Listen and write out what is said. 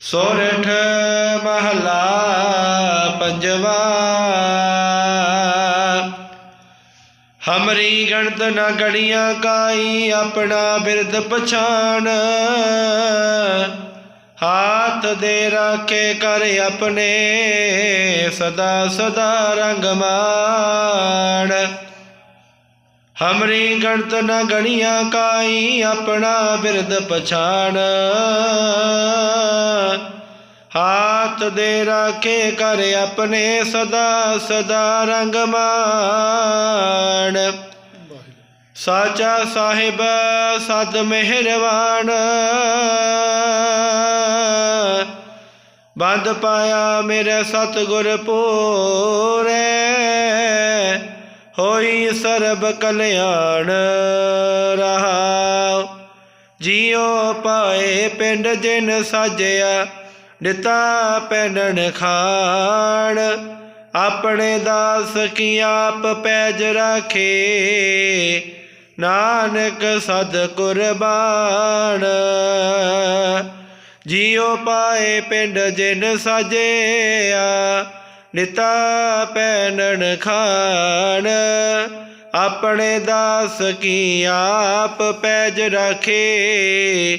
ਸੋਰਠ ਮਹਲਾ ਪੰਜਵਾ। ਹਮਰੀ ਗਣਤ ਨਾ ਗਣੀਆਂ ਕਾਈ ਆਪਣਾ ਬਿਰਦ ਪਛਾਣ। ਹਾਥ ਦੇ ਰਾਖੇ ਕਰ ਆਪਣੇ ਸਦਾ ਸਦਾ ਰੰਗ ਮਾਣ। ਹਮਰੀ ਗਣਤ ਨਾ ਗਣੀਆਂ ਕਾਈ ਆਪਣਾ ਬਿਰਦ ਪਛਾਣ। ਹਾਥ ਦੇ ਰਾਖੇ ਕਰ ਆਪਣੇ ਸਦਾ ਸਦਾ ਰੰਗ ਮਾਣ ਸਾਚਾ ਸਾਹਿਬ ਸਦ ਮਿਹਰਵਾਨ ਬੰਦ ਪਾਇਆ ਮੇਰੇ ਸਤਿਗੁਰ ਪੂਰੇ ਹੋਈ ਸਰਬ ਕਲਿਆਣ ਰਹਾ ਜਿਉ ਪਾਏ ਪਿੰਡ ਜਿਨ ਸਾਜਿਆ ਦਿੱਤਾ ਪੈਣਨ ਖਾਣ। ਆਪਣੇ ਦਾਸ ਕੀ ਆਪ ਪੈਜ ਰਾਖੇ। ਨਾਨਕ ਸਦ ਕੁਰਬਾਨ। ਜਿਉ ਪਾਏ ਪਿੰਡ ਜਿਨ ਸਾਜਿਆ। ਨਿਤਾ ਪੈਣਨ ਖਾਣ। ਆਪਣੇ ਦਾਸ ਕੀ ਆਪ ਪੈਜ ਰਾਖੇ।